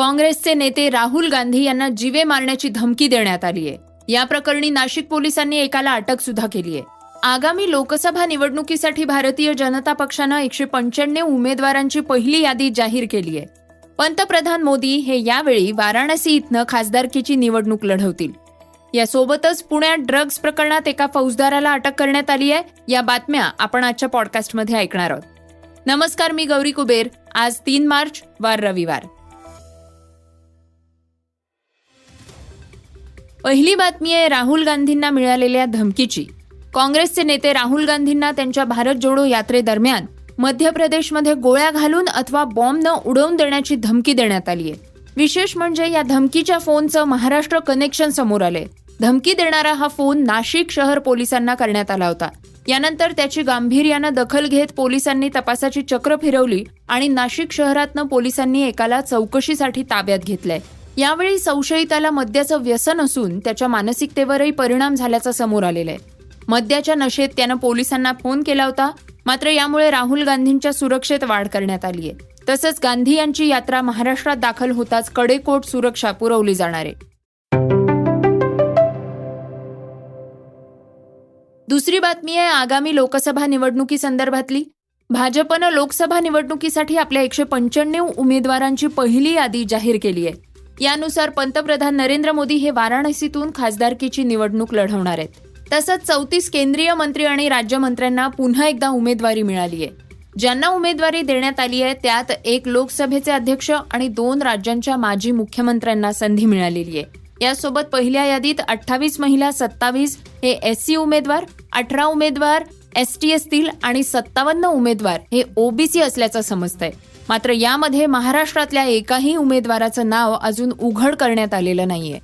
काँग्रेसचे नेते राहुल गांधी यांना जीवे मारण्याची धमकी देण्यात आली आहे. या प्रकरणी नाशिक पोलिसांनी एकाला अटक सुद्धा केली आहे. आगामी लोकसभा निवडणुकीसाठी भारतीय जनता पक्षानं एकशे पंच्याण्णव उमेदवारांची पहिली यादी जाहीर केली आहे. पंतप्रधान मोदी हे यावेळी वाराणसी इथनं खासदारकीची निवडणूक लढवतील. यासोबतच पुण्यात ड्रग्ज प्रकरणात एका फौजदाराला अटक करण्यात आली आहे. या बातम्या आपण आजच्या पॉडकास्टमध्ये ऐकणार आहोत. नमस्कार मी गौरी कुबेर. आज तीन मार्च वार रविवार. पहिली बातमी आहे राहुल गांधींना मिळालेल्या धमकीची. काँग्रेसचे नेते राहुल गांधींना त्यांच्या भारत जोडो यात्रेदरम्यान मध्य प्रदेशमध्ये गोळ्या घालून अथवा बॉम्बनं उडवून देण्याची धमकी देण्यात आली आहे. विशेष म्हणजे या धमकीच्या फोनचं महाराष्ट्र कनेक्शन समोर आले धमकी देणारा हा फोन नाशिक शहर पोलिसांना करण्यात आला होता. यानंतर त्याची गांभीर्यानं दखल घेत पोलिसांनी तपासाची चक्र फिरवली आणि नाशिक शहरातनं पोलिसांनी एकाला चौकशीसाठी ताब्यात घेतलंय. यावेळी संशयिताला मद्याचं व्यसन असून त्याच्या मानसिकतेवरही परिणाम झाल्याचं समोर आलेलं आहे मद्याच्या नशेत त्यानं पोलिसांना फोन केला होता मात्र यामुळे राहुल गांधींच्या सुरक्षेत वाढ करण्यात आली आहे. तसंच गांधी यांची यात्रा महाराष्ट्रात दाखल होताच कडेकोट सुरक्षा पुरवली जाणार आहे. दुसरी बातमी आहे आगामी लोकसभा निवडणुकी संदर्भातली भाजपनं लोकसभा निवडणुकीसाठी आपल्या एकशे पंच्याण्णव उमेदवारांची पहिली यादी जाहीर केली आहे. यानुसार पंतप्रधान नरेंद्र मोदी हे वाराणसीतून खासदारकीची निवडणूक लढवणार आहेत. तसंच चौतीस केंद्रीय मंत्री आणि राज्यमंत्र्यांना पुन्हा एकदा उमेदवारी मिळाली आहे. ज्यांना उमेदवारी देण्यात आली आहे त्यात एक लोकसभेचे अध्यक्ष आणि दोन राज्यांच्या माजी मुख्यमंत्र्यांना संधी मिळालेली आहे. यासोबत पहिल्या यादीत अठ्ठावीस महिला सत्तावीस हे एस सी उमेदवार अठरा उमेदवार एस टी असतील आणि सत्तावन्न उमेदवार हे ओबीसी असल्याचं समजतंय. मात्र यामध्ये महाराष्ट्रातल्या एकाही उमेदवाराचं नाव अजून उघड करण्यात आलेलं नाहीये.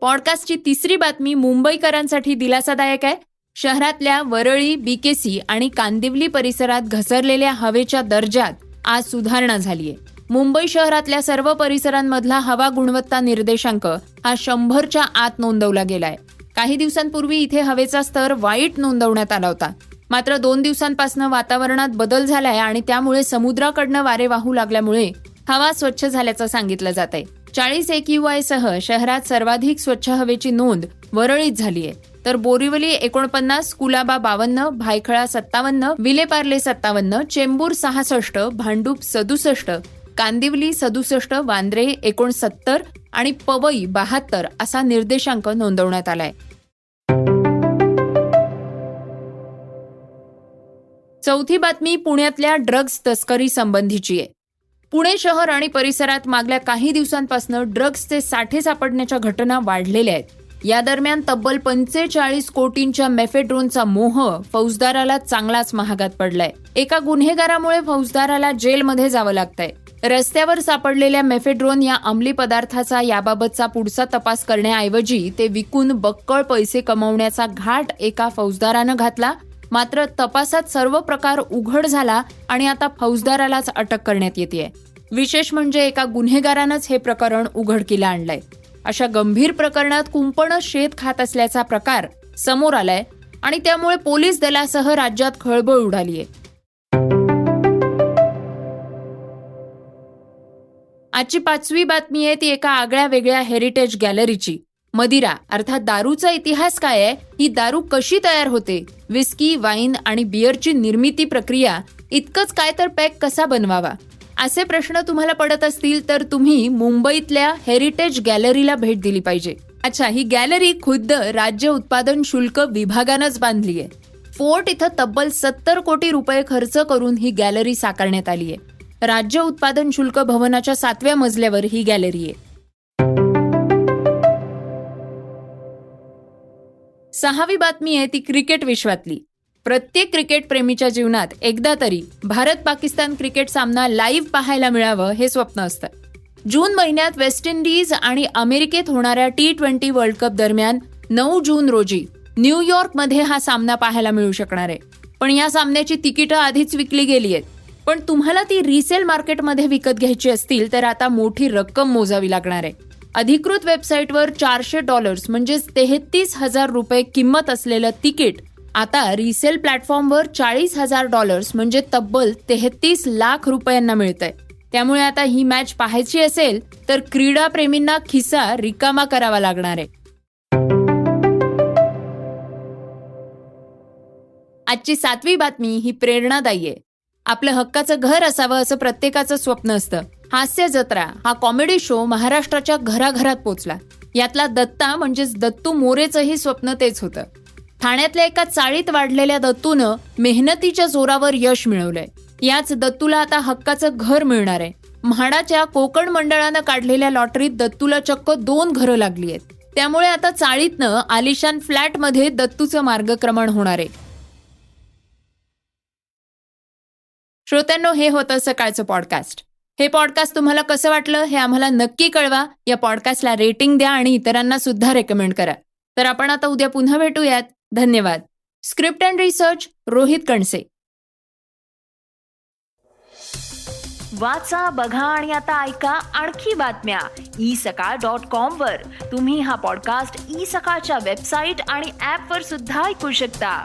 पॉडकास्टची तिसरी बातमी मुंबईकरांसाठी दिलासादायक आहे. शहरातल्या वरळी बीकेसी आणि कांदिवली परिसरात घसरलेल्या हवेच्या दर्जात आज सुधारणा झालीय. मुंबई शहरातल्या सर्व परिसरांमधला हवा गुणवत्ता निर्देशांक हा शंभरच्या आत नोंदवला गेलाय. काही दिवसांपूर्वी इथे हवेचा स्तर वाईट नोंदवण्यात आला होता. मात्र दोन दिवसांपासून वातावरणात बदल झालाय आणि त्यामुळे समुद्राकडनं वारे वाहू लागल्यामुळे हवा स्वच्छ झाल्याचं सांगितलं जात आहे चाळीस एक्यूआय सह शहरात सर्वाधिक स्वच्छ हवेची नोंद वरळीत झाली आहे तर बोरिवली एकोणपन्नास कुलाबा बावन्न भायखळा सत्तावन्न विलेपार्ले सत्तावन्न चेंबूर सहासष्ट भांडूप सदुसष्ट कांदिवली सदुसष्ट वांद्रे एकोणसत्तर आणि पवई बहात्तर असा निर्देशांक नोंदवण्यात आलाय. चौथी बातमी पुण्यातल्या ड्रग्ज तस्करी संबंधीची आहे. पुणे शहर आणि परिसरात मागल्या काही दिवसांपासून ड्रग्जचे साठे सापडण्याच्या घटना वाढलेल्या आहेत. या दरम्यान तब्बल पंचेचाळीस कोटींच्या मेफेड्रोनचा मोह फौजदाराला चांगलाच महागात पडलाय. एका गुन्हेगारामुळे फौजदाराला जेलमध्ये जावं लागतंय. रस्त्यावर सापडलेल्या मेफेड्रोन या अंमली पदार्थाचा याबाबतचा पुढचा तपास करण्याऐवजी ते विकून बक्कळ पैसे कमवण्याचा घाट एका फौजदारानं घातला मात्र तपासात सर्व प्रकार उघड झाला आणि आता फौजदारालाच अटक करण्यात येते विशेष म्हणजे एका गुन्हेगारानंच हे प्रकरण उघडकीला आणलंय. अशा गंभीर प्रकरणात कुंपण शेत खात असल्याचा प्रकार समोर आलाय आणि त्यामुळे पोलीस दलासह राज्यात खळबळ उडालीय. आजची पाचवी बातमी आहे ती एका आगळ्या वेगळ्या हेरिटेज गॅलरीची मदिरा अर्थात दारूचा इतिहास काय आहे? ही दारू कशी तयार होते? विस्की वाईन आणि बियरची निर्मिती प्रक्रिया इतकंच काय तर पॅक कसा बनवावा? असे प्रश्न तुम्हाला पडत असतील तर तुम्ही मुंबईतल्या हेरिटेज गॅलरीला भेट दिली पाहिजे. अच्छा ही गॅलरी खुद्द राज्य उत्पादन शुल्क विभागानंच बांधली आहे. फोर्ट इथं तब्बल सत्तर कोटी रुपये खर्च करून ही गॅलरी साकारण्यात आली आहे. राज्य उत्पादन शुल्क भवनाच्या सातव्या मजल्यावर ही गॅलरी आहे. सहावी बातमी आहे ती क्रिकेट विश्वातली. प्रत्येक क्रिकेट प्रेमीच्या जीवनात एकदा तरी भारत पाकिस्तान क्रिकेट सामना लाईव्ह पाहायला मिळावं हे स्वप्न असतं. जून महिन्यात वेस्ट इंडिज आणि अमेरिकेत होणाऱ्या टी ट्वेंटी वर्ल्ड कप दरम्यान नऊ जून रोजी न्यूयॉर्कमध्ये हा सामना पाहायला मिळू शकणार आहे. पण या सामन्याची तिकीटं आधीच विकली गेली आहेत. पण तुम्हाला ती रिसेल मार्केटमध्ये विकत घ्यायची असतील तर आता मोठी रक्कम मोजावी लागणार आहे. अधिकृत वेबसाईटवर चारशे डॉलर्स म्हणजेच तेहतीस हजार रुपये किंमत असलेलं तिकीट आता रिसेल प्लॅटफॉर्मवर चाळीस हजार डॉलर्स म्हणजे तब्बल तेहतीस लाख रुपयांना मिळतंय. त्यामुळे आता ही मॅच पाहायची असेल तर क्रीडाप्रेमींना खिसा रिकामा करावा लागणार आहे. आजची सातवी बातमी ही प्रेरणादायी आहे. आपलं हक्काचं घर असावं असं प्रत्येकाचं स्वप्न असतं. हास्य जत्रा हा कॉमेडी शो महाराष्ट्राच्या घराघरात पोचला. यातला दत्ता म्हणजेच दत्तू मोरेचंही स्वप्न तेच होतं. ठाण्यातल्या एका चाळीत वाढलेल्या दत्तूनं मेहनतीच्या जोरावर यश मिळवलंय. याच दत्तूला आता हक्काचं घर मिळणार आहे. म्हाडाच्या कोकण मंडळानं काढलेल्या लॉटरीत दत्तूला चक्क दोन घरं लागली आहेत त्यामुळे आता चाळीतनं आलिशान फ्लॅटमध्ये दत्तूचं मार्गक्रमण होणार आहे. श्रोत्यांनो हे होतं सकाळचं पॉडकास्ट. हे पॉडकास्ट तुम्हाला कसं वाटलं हे आम्हाला नक्की कळवा. या पॉडकास्टला रेटिंग द्या आणि इतरांना सुद्धा रेकमेंड करा. तर आपण आता उद्या पुन्हा भेटूयात. धन्यवाद. Script and research Rohit Kanse. वाचा बघा आणि आता ऐका आणखी बातम्या. ई सकाळ डॉट कॉम वर. तुम्ही हा पॉडकास्ट ई सकाळच्या वेबसाईट आणि ऍप वर सुद्धा ऐकू शकता.